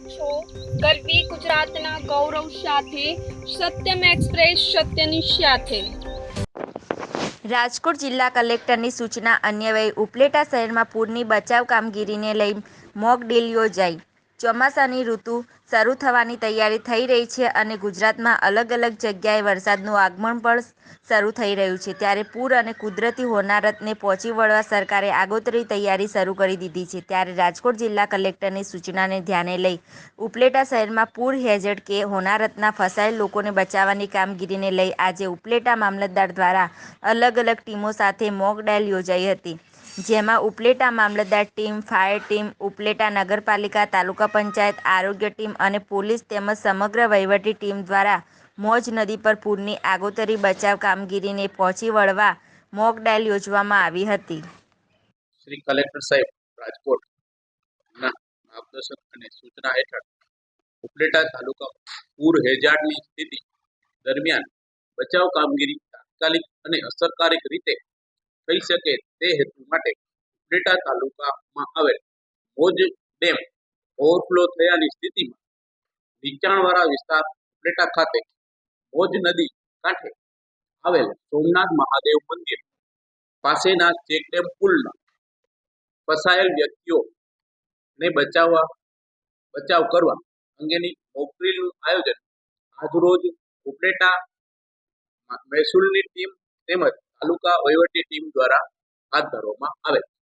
રહ્યા છો? ગરવી ગુજરાતના ગૌરવ સાથે, સત્યમ એક્સપ્રેસ સત્યની સાથે રાજકોટ જિલ્લા કલેક્ટરની સૂચના અન્વયે ઉપલેટા શહેરમાં પૂરની બચાવ કામગીરીને લઈ મોક ડ્રીલ યોજાઈ. ચોમાસાની ઋતુ શરૂ થવાની તૈયારી થઈ રહી છે અને ગુજરાતમાં અલગ અલગ જગ્યાએ વરસાદનું આગમન પણ શરૂ થઈ રહ્યું છે. ત્યારે પૂર અને કુદરતી હોનારતને પહોંચી વળવા સરકારે આગોતરી તૈયારી શરૂ કરી દીધી છે. ત્યારે રાજકોટ જિલ્લા કલેક્ટરની સૂચનાને ધ્યાને લઈ ઉપલેટા શહેરમાં પૂર હેઝર્ડ કે હોનારતના ફસાયેલ લોકોને બચાવવાની કામગીરીને લઈ આજે ઉપલેટા મામલતદાર દ્વારા અલગ અલગ ટીમો સાથે મોક ડાયલ યોજાઈ હતી. જેમાં ઉપલેટા મામલતદાર ટીમ, ફાયર ટીમ, ઉપલેટા નગરપાલિકા, તાલુકા પંચાયત, આરોગ્ય ટીમ અને પોલીસ તેમજ સમગ્ર વહીવટી ટીમ દ્વારા મોજ નદી પર પૂરની આગોતરી બચાવ કામગીરીને પહોંચી વળવા મોક ડાયલ યોજવામાં આવી હતી. શ્રી કલેક્ટર સાહેબ, રાજકોટ માર્ગદર્શન અને સૂચના હેઠળ ઉપલેટા તાલુકા પૂર હેજાર્ડની સ્થિતિ દરમિયાન બચાવ કામગીરી તાત્કાલિક અને અસરકારક રીતે થઈ શકે તે હેતુ માટે ઉપલેટા તાલુકામાં આવેલ મોજ ડેમ ઓવરફ્લો થયાની સ્થિતિમાં નીચાણવાળા વિસ્તાર ઉપલેટા ખાતે મોજ નદી કાંઠે આવેલ સોમનાથ મહાદેવ મંદિર પાસેના ચેકડેમ પુલના ફસાયેલ વ્યક્તિઓને બચાવવા, બચાવ કરવા અંગેની મોકડ્રીલનું આયોજન આજરોજ ઉપલેટા મહેસૂલની ટીમ તેમજ તાલુકા વહીવટી ટીમ દ્વારા હાથ ધરવામાં આવેલ